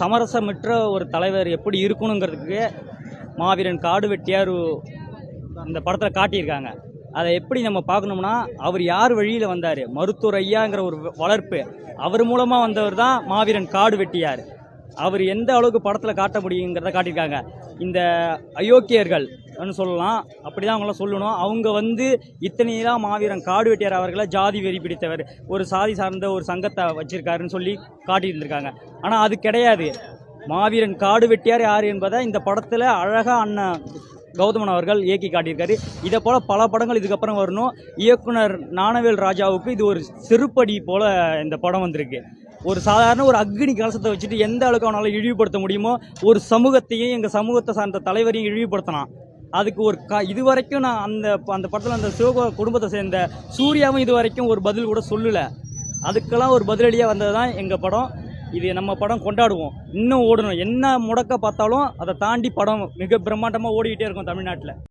சமரசமிற்ற ஒரு தலைவர் எப்படி இருக்கணுங்கிறதுக்கு மாவீரன் காடு வெட்டியார் இந்த படத்தில் காட்டியிருக்காங்க. அதை எப்படி நம்ம பார்க்கணும்னா அவர் யார் வழியில் வந்தார்? மருத்துவர் ஐயாங்கிற ஒரு வளர்ப்பு. அவர் மூலமாக வந்தவர் தான் மாவீரன் காடு வெட்டியார் அவர் எந்த அளவுக்கு படத்தில் காட்ட முடியுங்கிறத காட்டியிருக்காங்க. இந்த அயோக்கியர்கள் சொல்லலாம். அப்படி தான் அவங்களாம் சொல்லணும். அவங்க வந்து இத்தனையெல்லாம் மாவீரன் காடு வெட்டியார் அவர்களை ஜாதி வெறி பிடித்தவர். ஒரு சாதி சார்ந்த ஒரு சங்கத்தை வச்சிருக்காருன்னு சொல்லி காட்டியிருந்திருக்காங்க. ஆனால் அது கிடையாது. மாவீரன் காடு வெட்டியார் யார் என்பதை இந்த படத்தில் அழகாக அண்ணன் கௌதமன் அவர்கள் இயக்கி காட்டியிருக்காரு. இதை போல் பல படங்கள் இதுக்கப்புறம் வரணும். இயக்குனர் ஞானவேல் ராஜாவுக்கு இது ஒரு செருப்படி போல் இந்த படம் வந்திருக்கு. ஒரு சாதாரண ஒரு அக்னி கலசத்தை வச்சுட்டு எந்த அளவுக்கு அவனால் இழிவுபடுத்த முடியுமோ ஒரு சமூகத்தையும் எங்கள் சமூகத்தை சார்ந்த தலைவரையும் இழிவுபடுத்தலாம். அதுக்கு ஒரு க இது வரைக்கும் நான் அந்த அந்த படத்தில் அந்த சிவ குடும்பத்தை சேர்ந்த சூர்யாவும் இது வரைக்கும் ஒரு பதில் கூட சொல்லலை. அதுக்கெல்லாம் ஒரு பதிலடியாக வந்தது தான் எங்கள் படம். இது நம்ம படம் கொண்டாடுவோம். இன்னும் ஓடணும். என்ன முடக்க பார்த்தாலும் அதை தாண்டி படம் மிக பிரம்மாண்டமாக ஓடிக்கிட்டே இருக்கும் தமிழ்நாட்டில்.